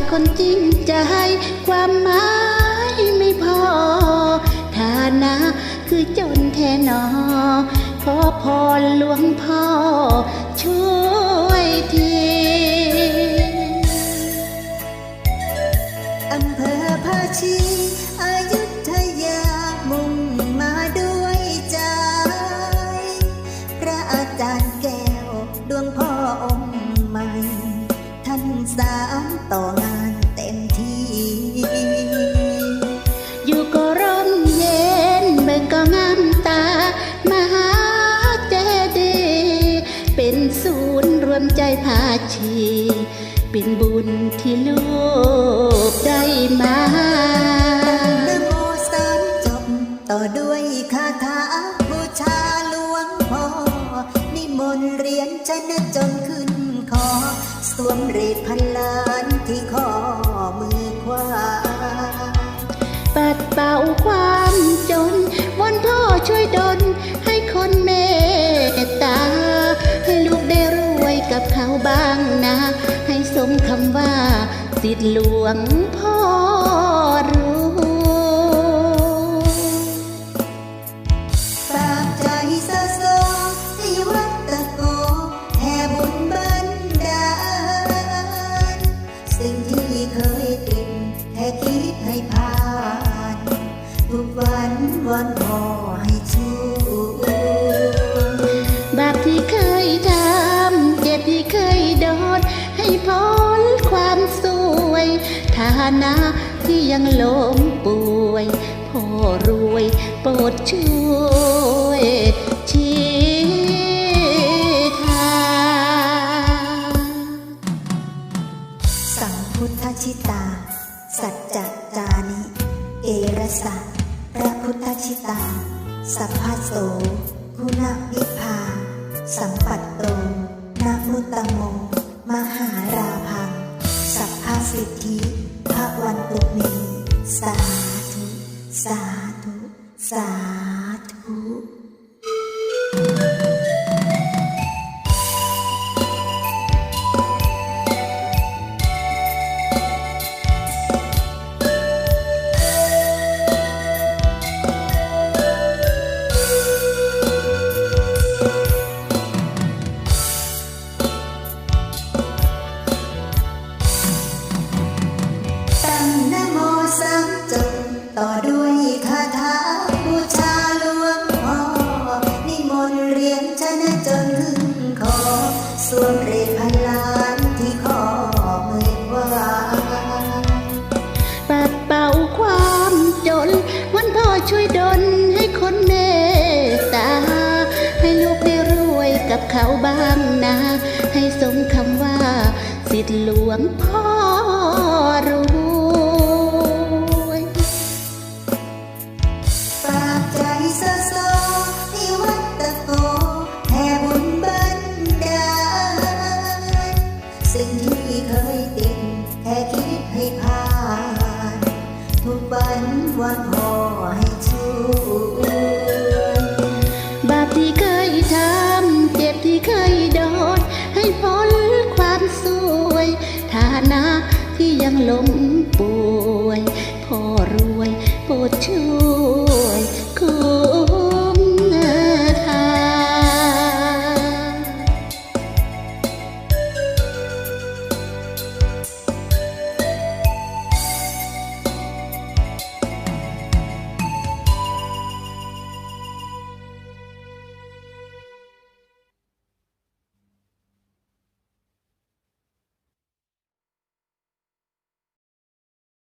ดคนจริงใจ ความหมายไม่พอ ฐานะคือจนแท่นอขอพรหลวง ท่านสารต่องานเต็มที่ อยู่ก็ร่มเย็นเบิ่งก็งามตา มหาเจดีย์เป็นศูนย์รวมใจภาชี เป็นบุญที่ลูกได้มานะโมสามจบต่อด้วยคาถา สวมเรทพันล้านที่ข้อมือขวา ปัดเป่าความจนวอนพ่อช่วยดลให้คนเมตตา ให้ลูกได้รวยกับเขาบ้างนะ ให้สมคำว่าสิทธิหลวงพ่อ วันวันพอให้ช่วยบาปที่เคยทำเจ็บที่เคยโดน ให้พ้นความสวยฐานะที่ยังล้มป่วย พ่อรวยโปรดช่วยชี้ทางสัมพุทธชิตา สัจจจานิ เอรสะ พุทธชิตา สัพพะโสคุณวิภา สัมปัตโตนามุตตโม มหาราพัง สัพพะสิทธิพระวันตุเมสาธุ สาธุ สาธุ เขาบ้างนะ ให้สมคำว่า สิทธิหลวงพ่อ ที่